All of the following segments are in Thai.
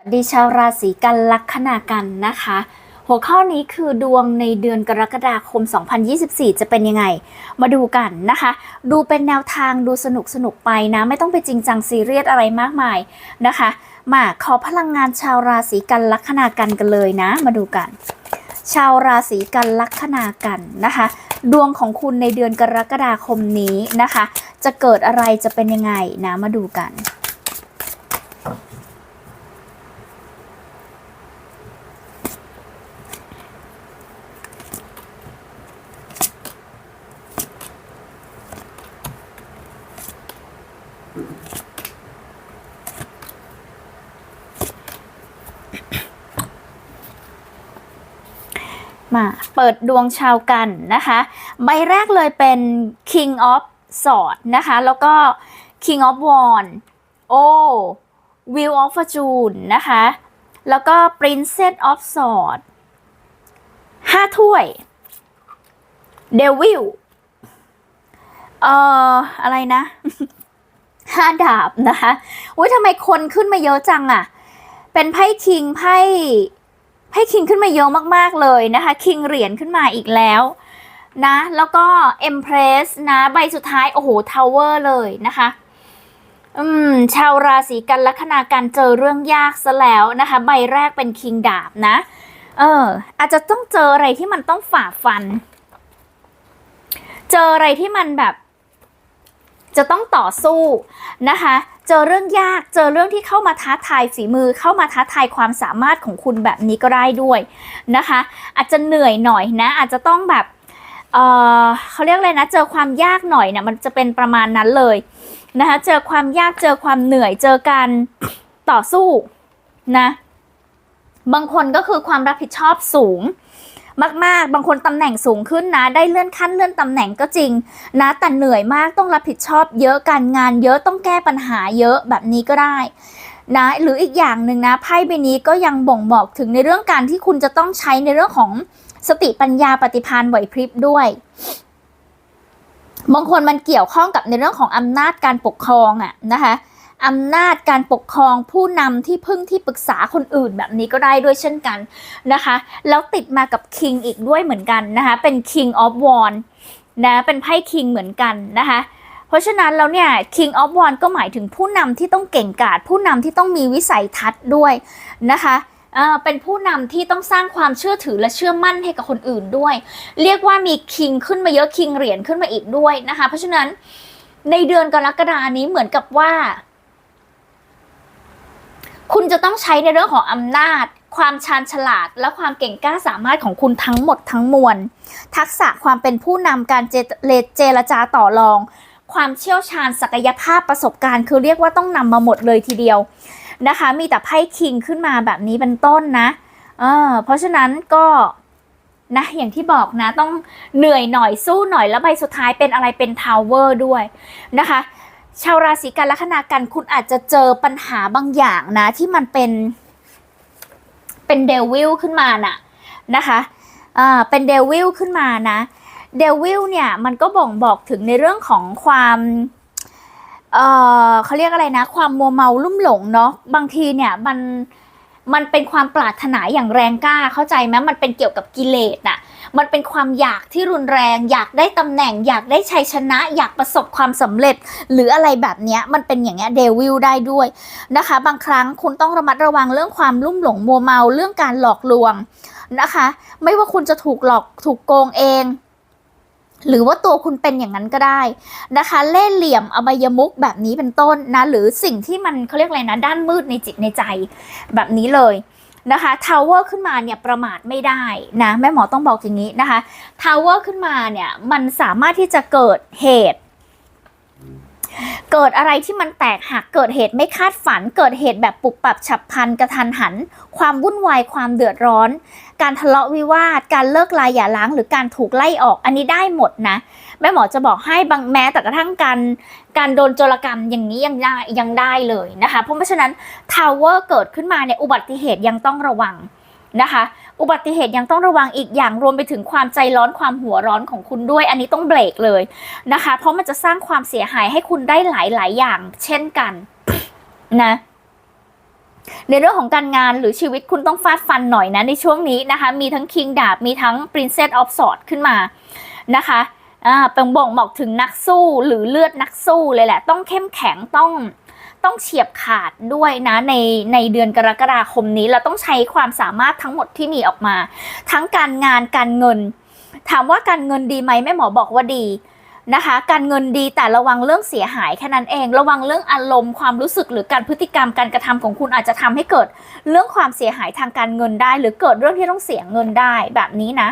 สวัสดีชาวราศีกันลัคนากันนะคะ หัวข้อนี้คือดวงในเดือนกรกฎาคม 2024 จะเป็นยังไง มาดูกันนะคะ ดูเป็นแนวทางดูสนุกสนุกไปนะ ไม่ต้องไปจริงจังซีเรียสอะไรมากมายนะคะ มาขอพลังงานชาวราศีกันลัคนากันกันเลยนะ มาดูกัน ชาวราศีกันลัคนากันนะคะ ดวงของคุณในเดือนกรกฎาคมนี้นะคะ จะเกิดอะไรจะเป็นยังไงนะมาดูกัน มาเปิดดวงชาวกันนะคะ ใบแรกเลยเป็น King of Swords นะคะ แล้วก็ King of Wands โอ้ Wheel of Fortune นะคะ แล้วก็ Princess of Swords ห้าถ้วย Devil เอ่อ อะไรนะห้าดาบนะคะอุ้ยทำไมคนขึ้นมาเยอะจังอะเป็นไพ่คิงไพ่ ให้คิงขึ้นมาเยอะมากๆเลยนะคะคิงเหรียญขึ้นมาอีกแล้วนะแล้วก็ Empress นะใบสุดท้าย โอ้โหทาวเวอร์เลยนะคะ อืม ชาวราศีกันลัคนาการเจอเรื่องยากซะแล้วนะคะ ใบแรกเป็นคิงดาบนะ เออ อาจจะต้องเจออะไรที่มันต้องฝ่าฟัน เจออะไรที่มันแบบ จะต้องต่อสู้นะคะ เจอเรื่องยากเจอเรื่องที่เข้ามาท้าทายฝีมือเข้ามาท้าทายความสามารถของคุณแบบนี้ก็ได้ด้วยนะคะ อาจจะเหนื่อยหน่อยนะ อาจจะต้องแบบเเขาเรียกอะไรนะ เจอความยากหน่อยนะมันจะเป็นประมาณนั้นเลยนะคะเจอความยากเจอความเหนื่อยเจอการต่อสู้นะบางคนก็คือความรับผิดชอบสูง มากๆ บางคนตำแหน่งสูงขึ้นนะ ได้เลื่อนขั้นเลื่อนตำแหน่งก็จริงนะแต่เหนื่อยมากต้องรับผิดชอบเยอะการงานเยอะต้องแก้ปัญหาเยอะแบบนี้ก็ได้นะหรืออีกอย่างหนึ่งนะไพ่ใบนี้ก็ยังบ่งบอกถึงในเรื่องการที่คุณจะต้องใช้ในเรื่องของสติปัญญาปฏิภาณไหวพริบด้วยบางคนมันเกี่ยวข้องกับในเรื่องของอำนาจการปกครองอะนะคะ อำนาจการปกครองผู้นำที่พึ่งที่ปรึกษาคนอื่นแบบนี้ก็ได้ด้วยเช่นกันนะคะ แล้วติดมากับ King อีกด้วยเหมือนกันนะคะ เป็น King of w a n d นะเป็นไพ่ King เหมือนกันนะคะเพราะฉะนั้นแล้วเนี่ย King of w a n d ก็หมายถึงผู้นำที่ต้องเก่งกาจผู้นำที่ต้องมีวิสัยทัศน์ด้วยนะคะเป็นผู้นำที่ต้องสร้างความเชื่อถือและเชื่อมั่นให้กับคนอื่นด้วย เรียกว่ามี King ขึ้นมาเยอะ King เหรียญขึ้นมาอีกด้วยนะคะ เพราะฉะนั้นในเดือนกรกฎานี้เหมือนกับว่า คุณจะต้องใช้ในเรื่องของอำนาจ ความชาญฉลาด และความเก่งกล้าสามารถของคุณทั้งหมดทั้งมวล ทักษะความเป็นผู้นำการเจเลเจรจาต่อรอง ความเชี่ยวชาญศักยภาพประสบการณ์ คือเรียกว่าต้องนำมาหมดเลยทีเดียวนะคะ มีแต่ไพ่คิงขึ้นมาแบบนี้เป็นต้นนะเออเพราะฉะนั้นก็นะอย่างที่บอกนะต้องเหนื่อยหน่อยสู้หน่อยแล้วใบสุดท้ายเป็นอะไรเป็นทาวเวอร์ด้วยนะคะ ชาวราศีกันลัคนากันคุณอาจจะเจอปัญหาบางอย่างนะ ที่มันเป็น เป็นเดวิลขึ้นมาน่ะนะคะอ่เป็นเดวิลขึ้นมานะเดวิลเนี่ยมันก็บ่งบอกถึงในเรื่องของความเออเขาเรียกอะไรนะ ความมัวเมาลุ่มหลงเนาะบางทีเนี่ยมันมันเป็นความปรารถนาอย่างแรงกล้าเข้าใจไหมมันเป็นเกี่ยวกับกิเลสน่ะ มันเป็นความอยากที่รุนแรง อยากได้ตำแหน่ง อยากได้ชัยชนะ อยากประสบความสำเร็จ หรืออะไรแบบนี้มันเป็นอย่างเงี้ยเดวิลได้ด้วยนะคะ บางครั้งคุณต้องระมัดระวังเรื่องความลุ่มหลงมัวเมาเรื่องการหลอกลวงนะคะ ไม่ว่าคุณจะถูกหลอกถูกโกงเองหรือว่าตัวคุณเป็นอย่างนั้นก็ได้นะคะ เล่ห์เหลี่ยมอบายมุกแบบนี้เป็นต้นนะ หรือสิ่งที่มันเขาเรียกอะไรนะ ด้านมืดในจิตในใจแบบนี้เลย นะคะทาวเวอร์ขึ้นมาเนี่ยประมาทไม่ได้นะแม่หมอต้องบอกอย่างนี้นะคะทาวเวอร์ขึ้นมาเนี่ยมันสามารถที่จะเกิดเหตุ เกิดอะไรที่มันแตกหักเกิดเหตุไม่คาดฝัน เกิดเหตุแบบปุบปับฉับพลันกระทันหัน ความวุ่นวายความเดือดร้อน การทะเลาะวิวาท การเลิกลาอย่าล้างหรือการถูกไล่ออกอันนี้ได้หมดนะ แม่หมอจะบอกให้บางแม้แต่กระทั่งการการโดนโจรกรรมอย่างนี้ยังได้ยังได้เลยนะคะ เพราะฉะนั้นทาวเวอร์เกิดขึ้นมาเนี่ยอุบัติเหตุยังต้องระวังนะคะ อุบัติเหตุยังต้องระวังอีกอย่างรวมไปถึงความใจร้อนความหัวร้อนของคุณด้วย อันนี้ต้องเบรกเลยนะคะ เพราะมันจะสร้างความเสียหายให้คุณได้หลายๆอย่าง เช่นกันนะในเรื่องของการงานหรือชีวิตคุณต้องฟาดฟันหน่อยนะในช่วงนี้นะคะ มีทั้งคิงดาบมีทั้ง Princess of Swords ขึ้นมานะคะ อ่าเป็นบ่งบอกถึงนักสู้หรือเลือดนักสู้เลยแหละ ต้องเข้มแข็งต้องต้องเฉียบขาดด้วยนะในในเดือนกรกฎาคมนี้เราต้องใช้ความสามารถทั้งหมดที่มีออกมา ทั้งการงานการเงิน ถามว่าการเงินดีไหมแม่หมอบอกว่าดีนะคะ การเงินดีแต่ระวังเรื่องเสียหายแค่นั้นเอง ระวังเรื่องอารมณ์ความรู้สึกหรือการพฤติกรรมการกระทำของคุณอาจจะทำให้เกิดเรื่องความเสียหายทางการเงินได้ หรือเกิดเรื่องที่ต้องเสียเงินได้แบบนี้นะ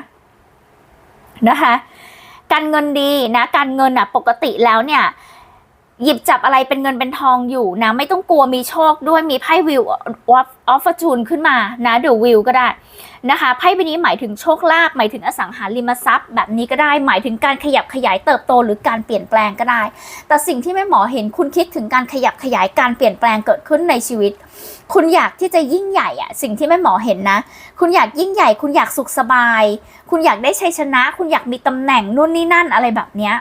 นะคะ การเงินดีนะ การเงินอะปกติแล้วเนี่ย หยิบจับอะไรเป็นเงินเป็นทองอยู่นะ ไม่ต้องกลัวมีโชคด้วยมีไพ่วิวออฟฟอร์จูนขึ้นมานะเดี๋ยววิวก็ได้นะคะไพ่ใบนี้หมายถึงโชคลาภหมายถึงอสังหาริมทรัพย์ แบบนี้ก็ได้หมายถึงการขยับขยายเติบโตหรือการเปลี่ยนแปลงก็ได้ แต่สิ่งที่แม่หมอเห็นคุณคิดถึงการขยับขยายการเปลี่ยนแปลงเกิดขึ้นในชีวิต คุณอยากที่จะยิ่งใหญ่อะสิ่งที่แม่หมอเห็นนะ คุณอยากยิ่งใหญ่ คุณอยากสุขสบาย คุณอยากได้ชัยชนะ คุณอยากมีตำแหน่งนู่นนี่นั่นอะไรแบบเนี้ย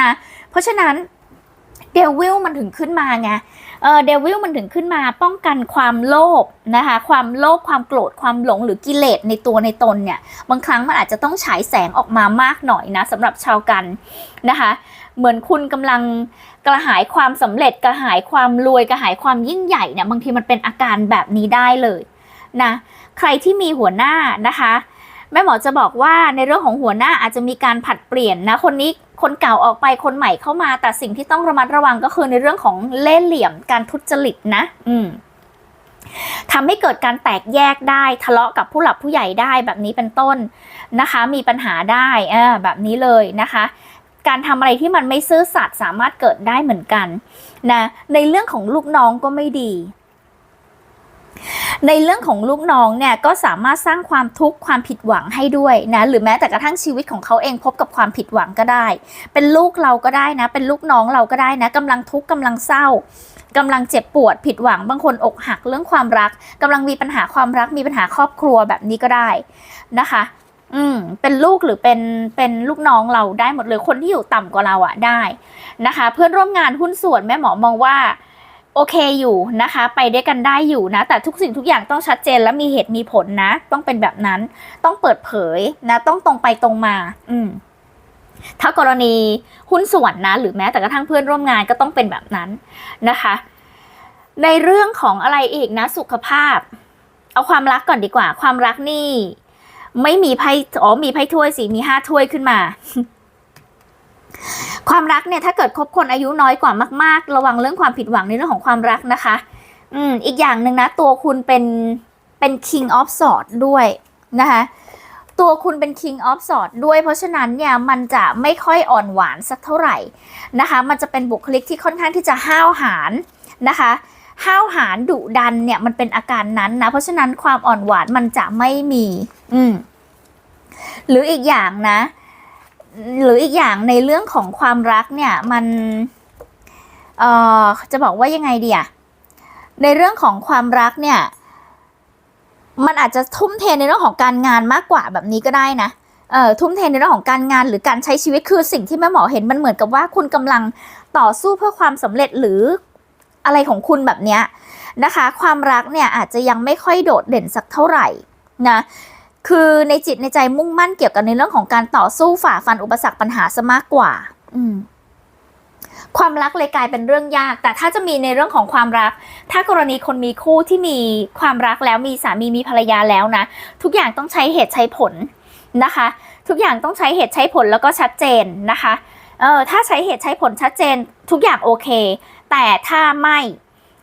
นะเพราะฉะนั้น เดวิลมันถึงขึ้นมาไงเออเดวิลมันถึงขึ้นมาป้องกันความโลภนะคะความโลภความโกรธความหลงหรือกิเลสในตัวในตนเนี่ยบางครั้งมันอาจจะต้องฉายแสงออกมามากหน่อยนะสำหรับชาวกันนะคะเหมือนคุณกำลังกระหายความสำเร็จกระหายความรวยกระหายความยิ่งใหญ่เนี่ยบางทีมันเป็นอาการแบบนี้ได้เลยนะใครที่มีหัวหน้านะคะ แม่หมอจะบอกว่าในเรื่องของหัวหน้าอาจจะมีการผัดเปลี่ยนนะ คนนี้คนเก่าออกไปคนใหม่เข้ามา แต่สิ่งที่ต้องระมัดระวังก็คือในเรื่องของเล่ห์เหลี่ยมการทุจริตนะ อืมทำให้เกิดการแตกแยกได้ทะเลาะกับผู้หลักผู้ใหญ่ได้แบบนี้เป็นต้นนะคะ มีปัญหาได้อแบบนี้เลยนะคะ การทำอะไรที่มันไม่ซื่อสัตย์สามารถเกิดได้เหมือนกันนะในเรื่องของลูกน้องก็ไม่ดี ในเรื่องของลูกน้องเนี่ยก็สามารถสร้างความทุกข์ความผิดหวังให้ด้วยนะหรือแม้แต่กระทั่งชีวิตของเขาเองพบกับความผิดหวังก็ได้ เป็นลูกเราก็ได้นะ เป็นลูกน้องเราก็ได้นะกำลังทุกข์กำลังเศร้ากำลังเจ็บปวดผิดหวังบางคนอกหักเรื่องความรักกำลังมีปัญหาความรักมีปัญหาครอบครัวแบบนี้ก็ได้นะคะ อืมเป็นลูกหรือเป็นเป็นลูกน้องเราได้หมดเลยคนที่อยู่ต่ำกว่าเราอะได้นะคะ เพื่อนร่วมงานหุ้นส่วนแม่หมอมองว่า โอเคอยู่นะคะ ไปด้วยกันได้อยู่นะ แต่ทุกสิ่งทุกอย่างต้องชัดเจนและมีเหตุมีผลนะ ต้องเป็นแบบนั้น ต้องเปิดเผยนะ ต้องตรงไปตรงมา อืมถ้ากรณีหุ้นส่วนนะ หรือแม้แต่กระทั่งเพื่อนร่วมงานก็ต้องเป็นแบบนั้นนะคะ ในเรื่องของอะไรอีกนะ สุขภาพ เอาความรักก่อนดีกว่า ความรักนี่ ไม่มีไพ่อ๋อมีไพ่ถ้วยสิมีห้าถ้วยขึ้นมา ความรักเนี่ยถ้าเกิดคบคนอายุน้อยกว่ามาก ๆ ระวังเรื่องความผิดหวังในเรื่องของความรักนะคะ อืมอีกอย่างหนึ่งนะตัวคุณเป็นเป็น king of swords ด้วยนะคะตัวคุณเป็น king of swords ด้วยเพราะฉะนั้นเนี่ยมันจะไม่ค่อยอ่อนหวานสักเท่าไหร่นะคะ มันจะเป็นบุคลิกที่ค่อนข้างที่จะห้าวหาญนะคะห้าวหาญดุดันเนี่ยมันเป็นอาการนั้นนะ เพราะฉะนั้นความอ่อนหวานมันจะไม่มี อืมหรืออีกอย่างนะ หรืออีกอย่างในเรื่องของความรักเนี่ยมันเอ่อจะบอกว่ายังไงดีอะในเรื่องของความรักเนี่ยมันอาจจะทุ่มเทในเรื่องของการงานมากกว่าแบบนี้ก็ได้นะเอ่อทุ่มเทในเรื่องของการงานหรือการใช้ชีวิตคือสิ่งที่แม่หมอเห็นมันเหมือนกับว่าคุณกำลังต่อสู้เพื่อความสำเร็จหรืออะไรของคุณแบบเนี้ยนะคะ ความรักเนี่ยอาจจะยังไม่ค่อยโดดเด่นสักเท่าไหร่นะ คือในจิตในใจมุ่งมั่นเกี่ยวกับในเรื่องของการต่อสู้ฝ่าฟันอุปสรรคปัญหาซะมากกว่า อืมความรักเลยกลายเป็นเรื่องยาก แต่ถ้าจะมีในเรื่องของความรัก ถ้ากรณีคนมีคู่ที่มีความรักแล้วมีสามีมีภรรยาแล้วนะ ทุกอย่างต้องใช้เหตุใช้ผลนะคะ ทุกอย่างต้องใช้เหตุใช้ผลแล้วก็ชัดเจนนะคะ เออถ้าใช้เหตุใช้ผลชัดเจน ทุกอย่างโอเค แต่ถ้าไม่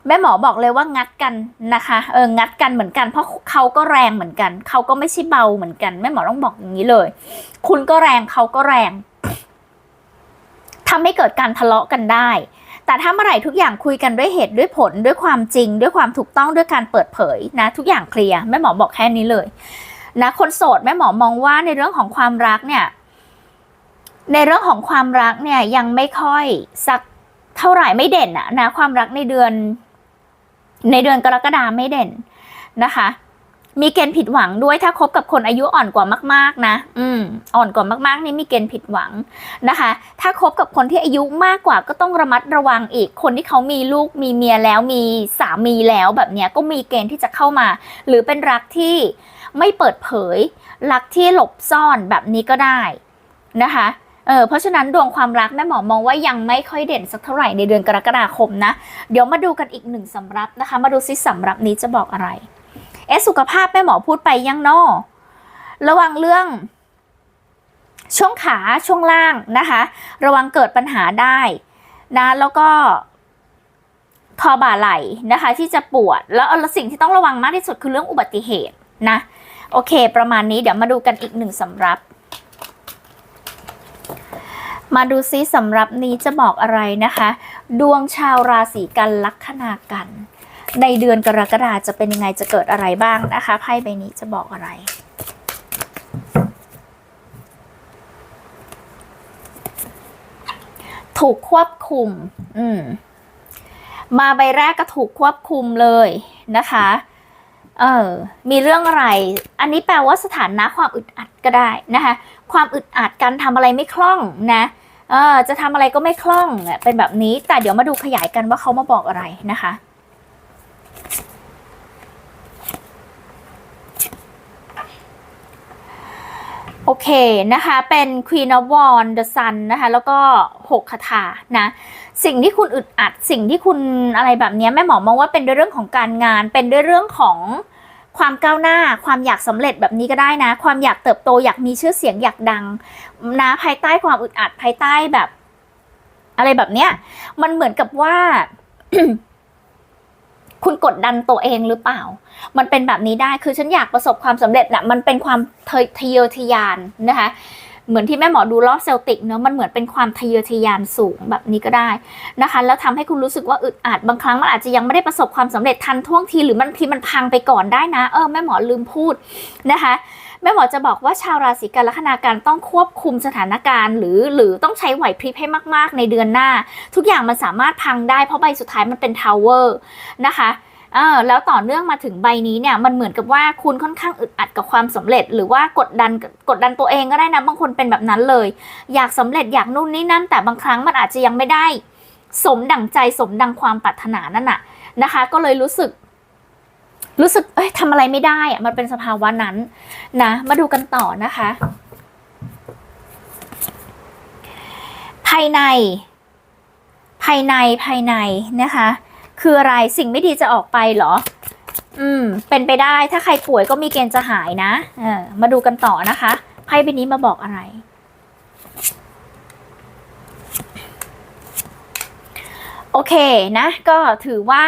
แม่หมอบอกเลยว่างัดกันนะคะเอองัดกันเหมือนกัน เพราะเขาก็แรงเหมือนกัน เขาก็ไม่ใช่เบาเหมือนกัน แม่หมอต้องบอกอย่างนี้เลย คุณก็แรงเขาก็แรงทำให้เกิดการทะเลาะกันได้ แต่ถ้าเมื่อไหร่ทุกอย่างคุยกันด้วยเหตุด้วยผลด้วยความจริง ด้วยความถูกต้องด้วยการเปิดเผยนะ ทุกอย่างเคลียร์แม่หมอบอกแค่นี้เลยนะคนโสดแม่หมอมองว่าในเรื่องของความรักเนี่ย ในเรื่องของความรักเนี่ยยังไม่ค่อยสักเท่าไหร่ไม่เด่นอะนะความรักในเดือน ในเดือนกรกฎาไม่เด่นนะคะ มีเกณฑ์ผิดหวังด้วยถ้าคบกับคนอายุอ่อนกว่ามาก ๆ นะ อืม อ่อนกว่ามาก ๆ นี่มีเกณฑ์ผิดหวังนะคะ ถ้าคบกับคนที่อายุมากกว่าก็ต้องระมัดระวังอีก คนที่เขามีลูกมีเมียแล้วมีสามีแล้วแบบเนี้ยก็มีเกณฑ์ที่จะเข้ามา หรือเป็นรักที่ไม่เปิดเผย รักที่หลบซ่อนแบบนี้ก็ได้นะคะ เออเพราะฉะนั้นดวงความรักแม่หมอมองว่ายังไม่ค่อยเด่นสักเท่าไหร่ในเดือนกรกฎาคมนะ เดี๋ยวมาดูกันอีกหนึ่งสำรับนะคะ มาดูซิสำรับนี้จะบอกอะไร เอสุขภาพแม่หมอพูดไปยังนอระวังเรื่อง ช่วงขาช่วงล่างนะคะ ระวังเกิดปัญหาได้นะแล้วก็คอบ่าไหล่นะคะ ที่จะปวด แล้วแล้วสิ่งที่ต้องระวังมากที่สุดคือเรื่องอุบัติเหตุนะ โอเค ประมาณนี้เดี๋ยวมาดูกันอีกหนึ่งสำรับ มาดูซิสำหรับนี้จะบอกอะไรนะคะ ดวงชาวราศีกันลัคนากัน ในเดือนกรกฎาจะเป็นยังไงจะเกิดอะไรบ้างนะคะไพ่ใบนี้จะบอกอะไรถูกควบคุม อืม มาใบแรกก็ถูกควบคุมเลยนะคะ เออ มีเรื่องอะไร อันนี้แปลว่าสถานะความอึดอัดก็ได้นะคะ ความอึดอัดการทำอะไรไม่คล่องนะ เออจะทำอะไรก็ไม่คล่องเนี่ยเป็นแบบนี้ แต่เดี๋ยวมาดูขยายกันว่าเขามาบอกอะไรนะคะโอเคนะคะ เป็น Queen of Wands The Sun นะคะ แล้วก็หกคาถานะ สิ่งที่คุณอึดอัด สิ่งที่คุณอะไรแบบนี้แม่หมอมองว่าเป็นด้วยเรื่องของการงาน เป็นด้วยเรื่องของ ความก้าวหน้า ความอยากสำเร็จแบบนี้ก็ได้นะ ความอยากเติบโตอยากมีชื่อเสียงอยากดังนะภายใต้ความอึดอัดภายใต้แบบ อะไรแบบเนี้ย มันเหมือนกับว่าคุณกดดันตัวเองหรือเปล่า มันเป็นแบบนี้ได้ คือฉันอยากประสบความสำเร็จนะ่ะ มันเป็นความทะทะเยอทะยานนะคะ เหมือนที่แม่หมอดูรอบเซลติกเนอะมันเหมือนเป็นความทะเยอทะยานสูงแบบนี้ก็ได้นะคะ แล้วทำให้คุณรู้สึกว่าอึดอัดบางครั้งมันอาจจะยังไม่ได้ประสบความสำเร็จทันท่วงทีหรือมันทีมันพังไปก่อนได้นะเออแม่หมอลืมพูดนะคะแม่หมอจะบอกว่าชาวราศีกันลัคนาการต้องควบคุมสถานการณ์ หรือหรือต้องใช้ไหวพริบให้มาก ๆ ในเดือนหน้า ทุกอย่างมันสามารถพังได้เพราะใบสุดท้ายมันเป็นทาวเวอร์นะคะ เออแล้วต่อเนื่องมาถึงใบนี้เนี่ยมันเหมือนกับว่าคุณค่อนข้างอึดอัดกับความสำเร็จ หรือว่ากดดันกดดันตัวเองก็ได้นะบางคนเป็นแบบนั้นเลย อยากสำเร็จอยากนู่นนี่นั่น แต่บางครั้งมันอาจจะยังไม่ได้ สมดั่งใจสมดังความปรารถนานั่นน่ะนะคะ ก็เลยรู้สึก รู้สึกเอ้ยทำอะไรไม่ได้อะมันเป็นสภาวะนั้นนะ มาดูกันต่อนะคะ ภายใน ภายในภายในนะคะ คืออะไรสิ่งไม่ดีจะออกไปเหรอ อืม เป็นไปได้ถ้าใครป่วยก็มีเกณฑ์จะหายนะเออมาดูกันต่อนะคะไพ่ใบนี้มาบอกอะไร โอเคนะ ก็ถือว่า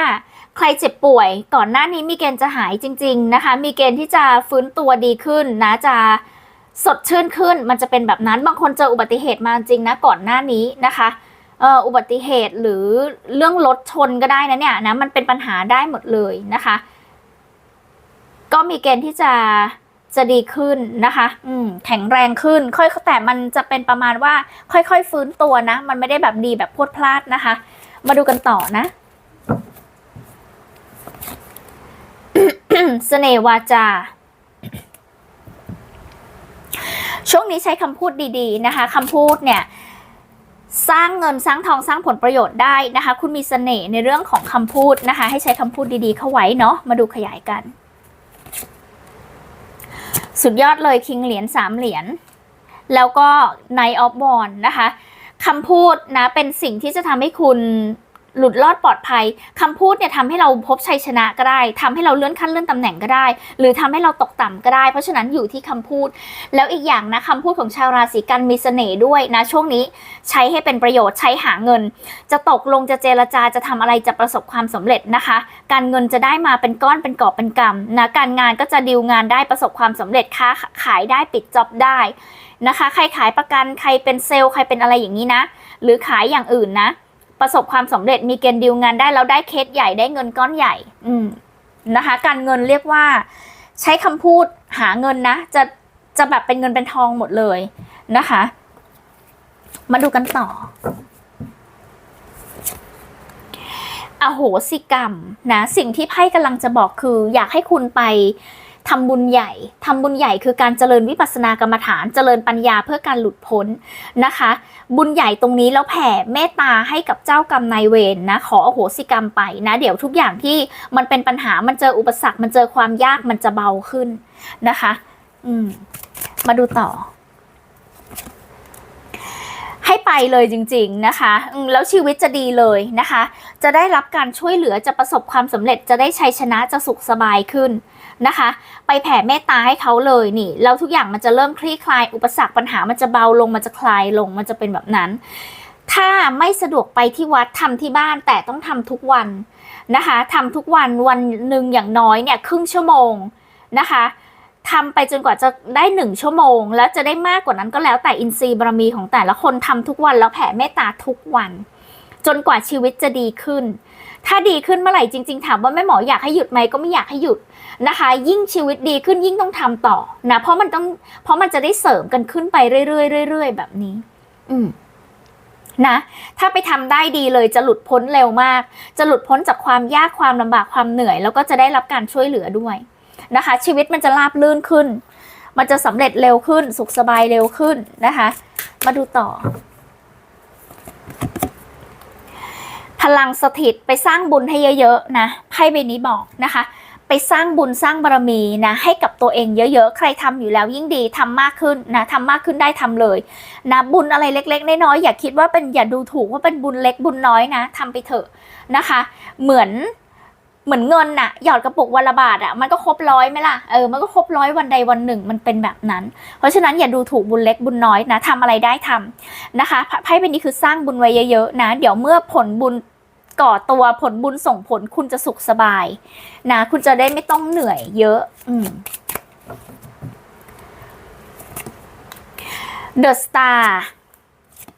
ใครเจ็บป่วยก่อนหน้านี้มีเกณฑ์จะหายจริง ๆ นะคะ มีเกณฑ์ที่จะฟื้นตัวดีขึ้นนะจะสดชื่นขึ้นมันจะเป็นแบบนั้นบางคนเจออุบัติเหตุมาจริงนะก่อนหน้านี้นะคะ อ่ออุบัติเหตุหรือเรื่องรถชนก็ได้นะเนี่ยนะมันเป็นปัญหาได้หมดเลยนะคะ ก็มีเกณฑ์ที่จะจะดีขึ้นนะคะ อืม แข็งแรงขึ้น ค่อยแต่มันจะเป็นประมาณว่า ค่อยๆ ฟื้นตัวนะ มันไม่ได้แบบดีแบบพรวดพลาดนะคะ มาดูกันต่อนะ เสน่ห์วาจา ช่วงนี้ใช้คำพูดดีๆนะคะ คำพูดเนี่ย สร้างเงินสร้างทองสร้างผลประโยชน์ได้นะคะ คุณมีเสน่ห์ในเรื่องของคำพูดนะคะ ให้ใช้คำพูดดีๆ เข้าไว้เนาะมาดูขยายกัน สุดยอดเลยคิงเหรียญสามเหรียญแล้วก็ไนออฟบอลนะคะคำพูดนะเป็นสิ่งที่จะทำให้คุณ หลุดรอดปลอดภัยคำพูดเนี่ยทำให้เราพบชัยชนะก็ได้ทำให้เราเลื่อนขั้นเลื่อนตำแหน่งก็ได้ หรือทำให้เราตกต่ำก็ได้ เพราะฉะนั้นอยู่ที่คำพูด แล้วอีกอย่างนะคำพูดของชาวราศีกันมีเสน่ห์ด้วยนะช่วงนี้ใช้ให้เป็นประโยชน์ใช้หาเงิน จะตกลงจะเจรจาจะทำอะไรจะประสบความสำเร็จนะคะ การเงินจะได้มาเป็นก้อนเป็นกอบเป็นกำนะการงานก็จะดีลงานได้ประสบความสำเร็จค้าขายได้ปิดจ็อบได้นะคะ ใครขายประกันใครเป็นเซลล์ใครเป็นอะไรอย่างนี้นะ หรือขายอย่างอื่นนะ ประสบความสำเร็จมีเกณฑ์ดีลงานได้แล้วได้เคสใหญ่ได้เงินก้อนใหญ่ อืมนะคะ การเงินเรียกว่า ใช้คำพูดหาเงินนะ จะจะแบบเป็นเงินเป็นทองหมดเลยนะคะ มาดูกันต่ออโหสิกรรมนะ สิ่งที่ไพ่กำลังจะบอกคือ อยากให้คุณไป ทำบุญใหญ่ทำบุญใหญ่คือการเจริญวิปัสสนากรรมฐานเจริญปัญญาเพื่อการหลุดพ้นนะคะ บุญใหญ่ตรงนี้แล้วแผ่เมตตาให้กับเจ้ากรรมนายเวรนะขออโหสิกรรมไปนะ เดี๋ยวทุกอย่างที่มันเป็นปัญหามันเจออุปสรรค มันเจอความยากมันจะเบาขึ้นนะคะ อืม มาดูต่อให้ไปเลยจริง ๆนะคะ แล้วชีวิตจะดีเลยนะคะ จะได้รับการช่วยเหลือจะประสบความสำเร็จจะได้ชัยชนะจะสุขสบายขึ้น นะคะ ไปแผ่เมตตาให้เขาเลยนี่แล้วทุกอย่างมันจะเริ่มคลี่คลายอุปสรรคปัญหามันจะเบาลงมันจะคลายลงมันจะเป็นแบบนั้น ถ้าไม่สะดวกไปที่วัดทำที่บ้านแต่ต้องทำทุกวันนะคะทำทุกวันวันหนึ่งอย่างน้อยเนี่ยครึ่งชั่วโมงนะคะทำไปจนกว่าจะได้หนึ่งชั่วโมง แล้วจะได้มากกว่านั้นก็แล้วแต่อินทรีย์บารมีของแต่ละคนทำทุกวันแล้วแผ่เมตตาทุกวัน จนกว่าชีวิตจะดีขึ้น ถ้าดีขึ้นเมื่อไหร่จริง ๆ ถามว่าแม่หมออยากให้หยุดไหมก็ไม่อยากให้หยุด นะคะ ยิ่งชีวิตดีขึ้นยิ่งต้องทำต่อนะเพราะมันต้องเพราะมันจะได้เสริมกันขึ้นไปเรื่อยๆเรื่อยๆแบบนี้ อืมนะถ้าไปทำได้ดีเลยจะหลุดพ้นเร็วมาก จะหลุดพ้นจากความยากความลำบากความเหนื่อย แล้วก็จะได้รับการช่วยเหลือด้วยนะคะ ชีวิตมันจะราบลื่นขึ้น มันจะสำเร็จเร็วขึ้น สุขสบายเร็วขึ้นนะคะ มาดูต่อ พลังสถิตไปสร้างบุญให้เยอะๆนะไพ่ใบนี้บอกนะคะไป สร้างบุญสร้างบารมีนะให้กับตัวเองเยอะๆ ใครทำอยู่แล้วยิ่งดีทำมากขึ้นนะทำมากขึ้นได้ทำเลยนะบุญอะไรเล็กๆน้อยๆอย่าคิดว่าเป็นอย่าดูถูกว่าเป็นบุญเล็กบุญน้อยนะทำไปเถอะนะคะ เหมือนเหมือนเงินน่ะหยอดกระปุกวันละบาทอะมันก็ครบร้อยไหมล่ะเออมันก็ครบร้อยวันใดวันหนึ่งมันเป็นแบบนั้น เพราะฉะนั้นอย่าดูถูกบุญเล็กบุญน้อยนะทำอะไรได้ทำนะคะไพ่ใบนี้คือสร้างบุญไว้เยอะๆนะ เดี๋ยวเมื่อผลบุญ ก่อตัวผลบุญส่งผลคุณจะสุขสบายนะคุณจะได้ไม่ต้องเหนื่อยเยอะ อืม The Star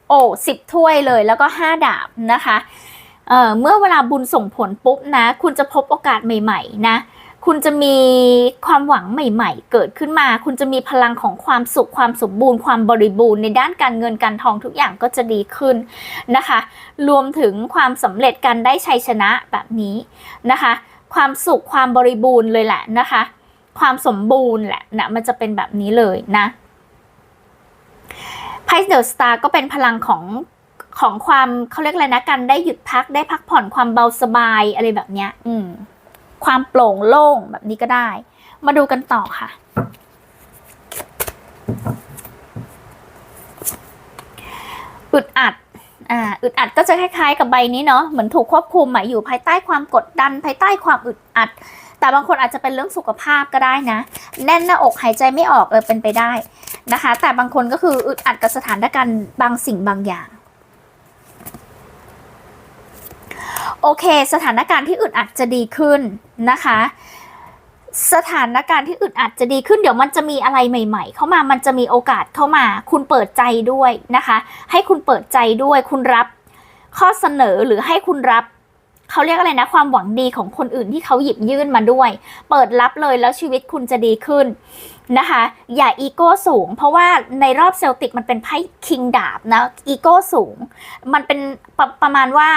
โอ้สิบถ้วยเลยแล้วก็ห้าดาบนะคะเอ่อเมื่อเวลาบุญส่งผลปุ๊บนะ คุณจะพบโอกาสใหม่ ๆ นะ คุณจะมีความหวังใหม่ ๆ เกิดขึ้นมา คุณจะมีพลังของความสุขความสมบูรณ์ ความบริบูรณ์ในด้านการเงินการทองทุกอย่างก็จะดีขึ้นนะคะ รวมถึงความสำเร็จการได้ชัยชนะแบบนี้นะคะ ความสุขความบริบูรณ์เลยแหละนะคะ ความสมบูรณ์แหละนะมันจะเป็นแบบนี้เลยนะไพ่เดอะสตาร์ก็เป็นพลังของของความเขาเรียกอะไรนะการได้หยุดพักได้พักผ่อนความเบาสบายอะไรแบบเนี้ย อืม ความโปร่งโล่งแบบนี้ก็ได้ มาดูกันต่อค่ะ อึดอัดอ่าอึดอัดก็จะคล้ายๆกับใบนี้เนาะเหมือนถูกควบคุมอะอยู่ภายใต้ความกดดัน ภายใต้ความอึดอัด แต่บางคนอาจจะเป็นเรื่องสุขภาพก็ได้นะ แน่นหน้าอกหายใจไม่ออกเลยเป็นไปได้นะคะ แต่บางคนก็คืออึดอัดกับสถานการณ์บางสิ่งบางอย่าง โอเค สถานการณ์ที่อึดอัดจะดีขึ้นนะคะ สถานการณ์ที่อึดอัดจะดีขึ้น เดี๋ยวมันจะมีอะไรใหม่ ๆ เข้ามามันจะมีโอกาสเข้ามา คุณเปิดใจด้วยนะคะ ให้คุณเปิดใจด้วย คุณรับข้อเสนอหรือให้คุณรับเขาเรียกอะไรนะ ความหวังดีของคนอื่นที่เขาหยิบยื่นมาด้วย เปิดรับเลยแล้วชีวิตคุณจะดีขึ้นนะคะ อย่าอีโก้สูง เพราะว่าในรอบเซลติกมันเป็นไพ่คิงดาบนะอีโก้สูง มันเป็นปรประมาณว่า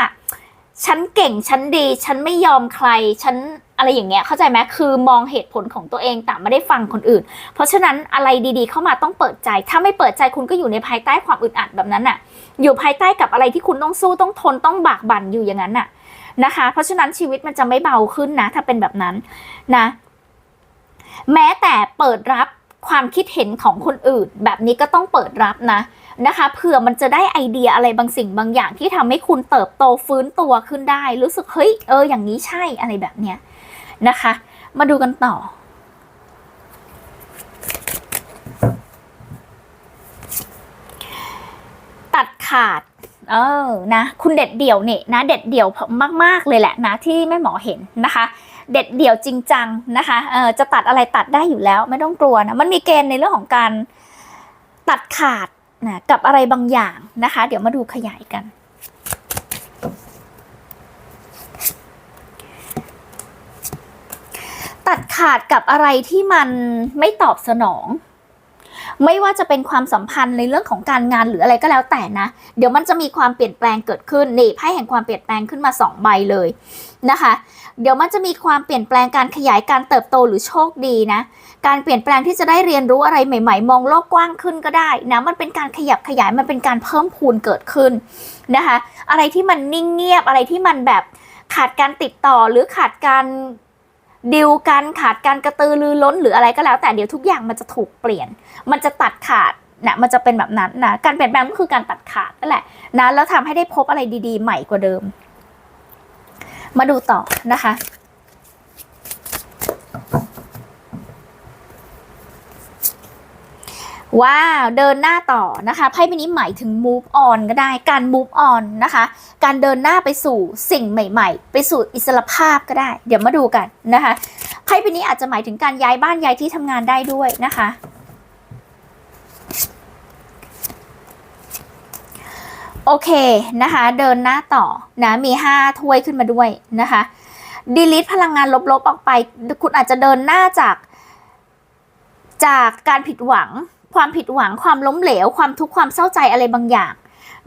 ฉันเก่งฉันดี ฉันไม่ยอมใคร ฉันอะไรอย่างเงี้ยเข้าใจไหมคือมองเหตุผลของตัวเองแต่ไม่ได้ฟังคนอื่น เพราะฉะนั้นอะไรดีๆ เข้ามาต้องเปิดใจ ถ้าไม่เปิดใจคุณก็อยู่ในภายใต้ความอึดอัดแบบนั้นน่ะ อยู่ภายใต้กับอะไรที่คุณต้องสู้ต้องทนต้องบากบั่นอยู่อย่างนั้นน่ะนะคะ เพราะฉะนั้นชีวิตมันจะไม่เบาขึ้นนะ ถ้าเป็นแบบนั้นนะ แม้แต่เปิดรับความคิดเห็นของคนอื่น แบบนี้ก็ต้องเปิดรับนะ นะคะเผื่อมันจะได้ไอเดียอะไรบางสิ่งบางอย่างที่ทำให้คุณเติบโตฟื้นตัวขึ้นได้ รู้สึกเฮ้ยเอออย่างนี้ใช่อะไรแบบเนี้ยนะคะ มาดูกันต่อ ตัดขาดเออนะคุณเด็ดเดี่ยวเนี่ยนะเด็ดเดี่ยวมาก ๆ เลยแหละนะที่แม่หมอเห็นนะคะ เด็ดเดี่ยวจริงจังนะคะเออจะตัดอะไรตัดได้อยู่แล้วไม่ต้องกลัวนะมันมีเกณฑ์ในเรื่องของการตัดขาด นะกับอะไรบางอย่างนะคะ เดี๋ยวมาดูขยายกัน ตัดขาดกับอะไรที่มันไม่ตอบสนอง ไม่ว่าจะเป็นความสัมพันธ์ในเรื่องของการงานหรืออะไรก็แล้วแต่นะ เดี๋ยวมันจะมีความเปลี่ยนแปลงเกิดขึ้นนี่ไพ่แห่งความเปลี่ยนแปลงขึ้นมาสองใบเลยนะคะ เดี๋ยวมันจะมีความเปลี่ยนแปลงการขยายการเติบโตหรือโชคดีนะ การเปลี่ยนแปลงที่จะได้เรียนรู้อะไรใหม่ ๆ มองโลกกว้างขึ้นก็ได้นะมันเป็นการขยับขยายมันเป็นการเพิ่มพูนเกิดขึ้นนะคะ อะไรที่มันนิ่งเงียบอะไรที่มันแบบขาดการติดต่อหรือขาดการ ดิวกันขาดการกระตือรือร้นหรืออะไรก็แล้ว แต่เดี๋ยวทุกอย่างมันจะถูกเปลี่ยน มันจะตัดขาดนะมันจะเป็นแบบนั้นนะการเปลี่ยนแปลงก็คือการตัดขาดนั่นแหละนะแล้วทำให้ได้พบอะไรดีๆ ใหม่กว่าเดิม มาดูต่อนะคะ ว้าวเดินหน้าต่อนะคะไพ่ใบนี้หมายถึง move on ก็ได้การ move on นะคะ การเดินหน้าไปสู่สิ่งใหม่ ๆ ไปสู่อิสรภาพก็ได้ เดี๋ยวมาดูกันนะคะไพ่ใบนี้อาจจะหมายถึงการย้ายบ้านย้ายที่ทำงานได้ด้วยนะคะโอเคนะคะ เดินหน้าต่อนะมี 5 ถ้วยขึ้นมาด้วยนะคะ delete พลังงานลบๆออกไป คุณอาจจะเดินหน้าจาก จากการผิดหวัง ความผิดหวังความล้มเหลว ความทุกข์ความเศร้าใจอะไรบางอย่าง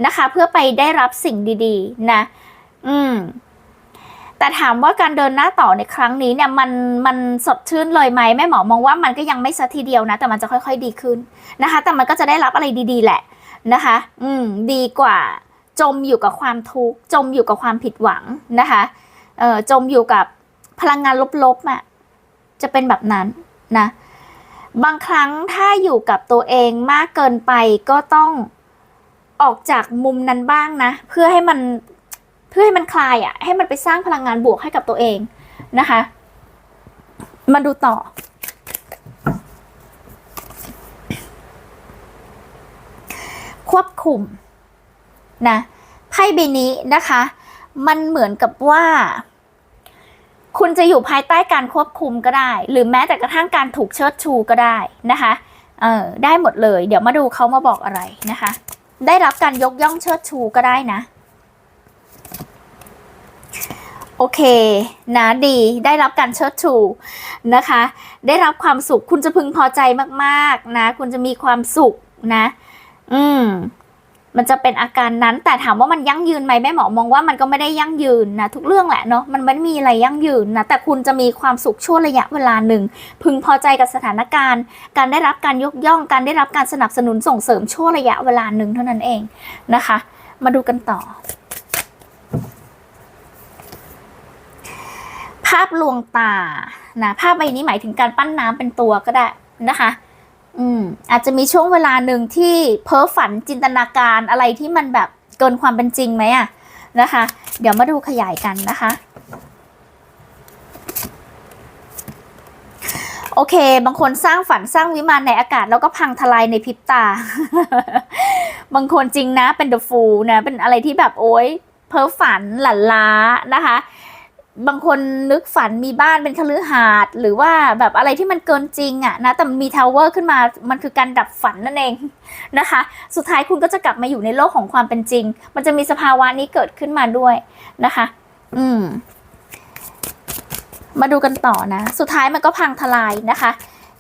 นะคะ เพื่อไปได้รับสิ่งดีๆนะ อืม แต่ถามว่าการเดินหน้าต่อในครั้งนี้เนี่ย มันมันสดชื่นเลยไหมแม่หมอมองว่ามันก็ยังไม่ซะทีเดียวนะ แต่มันจะค่อย ๆ ดีขึ้นนะคะ แต่มันก็จะได้รับอะไรดี ๆ แหละนะคะ อืม ดีกว่า จมอยู่กับความทุกข์จมอยู่กับความผิดหวังนะคะเอ่อจมอยู่กับพลังงานลบๆอะจะเป็นแบบนั้นนะ บางครั้งถ้าอยู่กับตัวเองมากเกินไปก็ต้องออกจากมุมนั้นบ้างนะ เพื่อให้มันเพื่อให้มันคลายอะ ให้มันไปสร้างพลังงานบวกให้กับตัวเองนะคะ มาดูต่อ ควบคุมนะไพ่ใบนี้นะคะ มันเหมือนกับว่า คุณจะอยู่ภายใต้การควบคุมก็ได้ หรือแม้แต่กระทั่งการถูกเชิดชูก็ได้นะคะเออได้หมดเลย เดี๋ยวมาดูเขามาบอกอะไรนะคะ ได้รับการยกย่องเชิดชูก็ได้นะ โอเคนะดีได้รับการเชิดชูนะคะ ได้รับความสุขคุณจะพึงพอใจมากๆนะ คุณจะมีความสุขนะ อืม มันจะเป็นอาการนั้น แต่ถามว่ามันยั่งยืนไหมแม่หมอมองว่ามันก็ไม่ได้ยั่งยืนนะทุกเรื่องแหละเนาะมันไม่มีอะไรยั่งยืนนะแต่คุณจะมีความสุขช่วงระยะเวลาหนึ่ง พึงพอใจกับสถานการณ์ การได้รับการยกย่อง การได้รับการสนับสนุนส่งเสริมช่วงระยะเวลาหนึ่งเท่านั้นเองนะคะ มาดูกันต่อ ภาพลวงตานะภาพใบนี้หมายถึงการปั้นน้ำเป็นตัวก็ได้นะคะ อืมอาจจะมีช่วงเวลาหนึ่งที่เพ้อฝันจินตนาการอะไรที่มันแบบเกินความเป็นจริงไหมอะนะคะ เดี๋ยวมาดูขยายกันนะคะ โอเค บางคนสร้างฝันสร้างวิมานในอากาศแล้วก็พังทลายในพริบตา บางคนจริงนะเป็นเดอะฟูลนะ เป็นอะไรที่แบบโอ๊ยเพ้อฝันหลั่นล้านะคะ บางคนนึกฝันมีบ้านเป็นคฤหาสน์หรือว่าแบบอะไรที่มันเกินจริงอะนะแต่มีทาวเวอร์ขึ้นมามันคือการดับฝันนั่นเองนะคะ สุดท้ายคุณก็จะกลับมาอยู่ในโลกของความเป็นจริง มันจะมีสภาวะนี้เกิดขึ้นมาด้วยนะคะ อืม มาดูกันต่อนะ สุดท้ายมันก็พังทลายนะคะ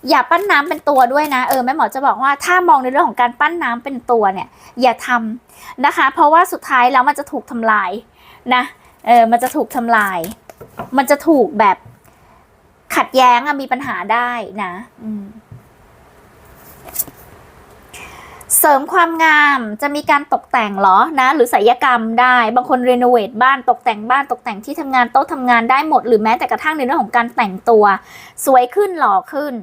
อย่าปั้นน้ำเป็นตัวด้วยนะเออแม่หมอจะบอกว่าถ้ามองในเรื่องของการปั้นน้ำเป็นตัวเนี่ย อย่าทำนะคะ เพราะว่าสุดท้ายแล้วมันจะถูกทำลายนะเออมันจะถูกทำลาย มันจะถูกแบบขัดแย้งอะมีปัญหาได้นะเสริมความงามจะมีการตกแต่งหรอนะ หรือศิลปกรรมได้ บางคนรีโนเวทบ้านตกแต่งบ้านตกแต่งที่ทำงานโต๊ะทำงานได้หมด หรือแม้แต่กระทั่งในเรื่องของการแต่งตัว สวยขึ้นหล่อขึ้น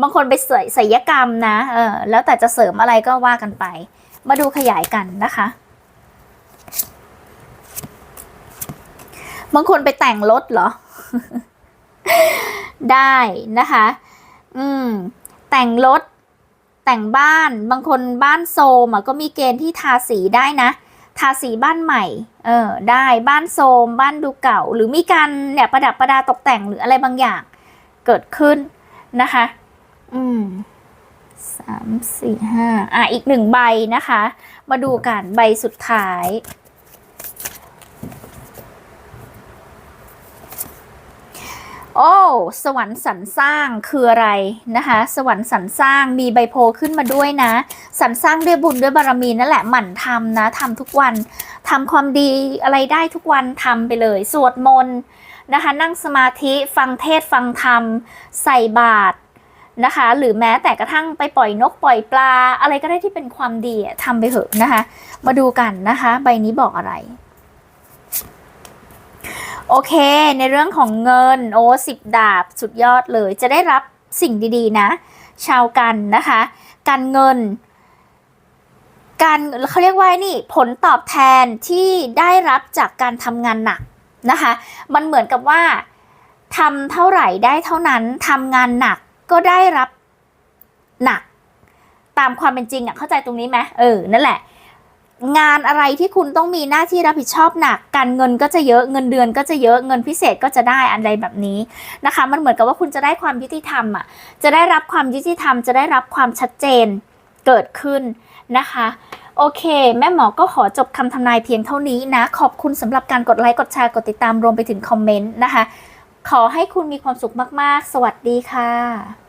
บางคนไปเสยศิลปกรรมนะเออแล้วแต่จะเสริมอะไรก็ว่ากันไป มาดูขยายกันนะคะ บางคนไปแต่งรถเหรอ ได้นะคะ อืม แต่งรถ แต่งบ้าน บางคนบ้านโซมก็มีเกณฑ์ที่ทาสีได้นะ ทาสีบ้านใหม่ เออ ได้ บ้านโซม บ้านดูเก่า หรือมีการเนี่ยประดับประดาตกแต่งหรืออะไรบางอย่าง เกิดขึ้นนะคะ อืมสามสี่ห้าอะ อีกหนึ่งใบนะคะ มาดูกันใบสุดท้าย โอ้สวรรค์สรรสร้างคืออะไรนะคะ สวรรค์สรรสร้างมีใบโพขึ้นมาด้วยนะสรรสร้างด้วยบุญด้วยบารมีนั่นแหละหมั่นทำนะทำทุกวันทำความดีอะไรได้ทุกวันทำไปเลย สวดมนต์นะคะ นั่งสมาธิฟังเทศฟังธรรม ใส่บาตรนะคะ หรือแม้แต่กระทั่งไปปล่อยนกปล่อยปลา อะไรก็ได้ที่เป็นความดีทำไปเถอะนะคะ มาดูกันนะคะ ใบนี้บอกอะไร โอเค ในเรื่องของเงินโอ้สิบดาบสุดยอดเลย จะได้รับสิ่งดีๆนะ ชาวกันนะคะ การเงิน การเขาเรียกว่านี่ผลตอบแทนที่ได้รับจากการทำงานหนักนะคะ มันเหมือนกับว่าทำเท่าไหร่ได้เท่านั้นทำงานหนักก็ได้รับหนัก ตามความเป็นจริงอะเข้าใจตรงนี้ไหมเออนั่นแหละ งานอะไรที่คุณต้องมีหน้าที่รับผิดชอบหนัก การเงินก็จะเยอะเงินเดือนก็จะเยอะเงินพิเศษก็จะได้อะไรแบบนี้นะคะ มันเหมือนกับว่าคุณจะได้ความยุติธรรมอะจะได้รับความยุติธรรม จะได้รับความชัดเจนเกิดขึ้นนะคะโอเค แม่หมอก็ขอจบคำทำนายเพียงเท่านี้นะ ขอบคุณสำหรับการกดไลค์ กดแชร์ กดติดตามรวมไปถึงคอมเมนต์นะคะ ขอให้คุณมีความสุขมาก ๆ สวัสดีค่ะ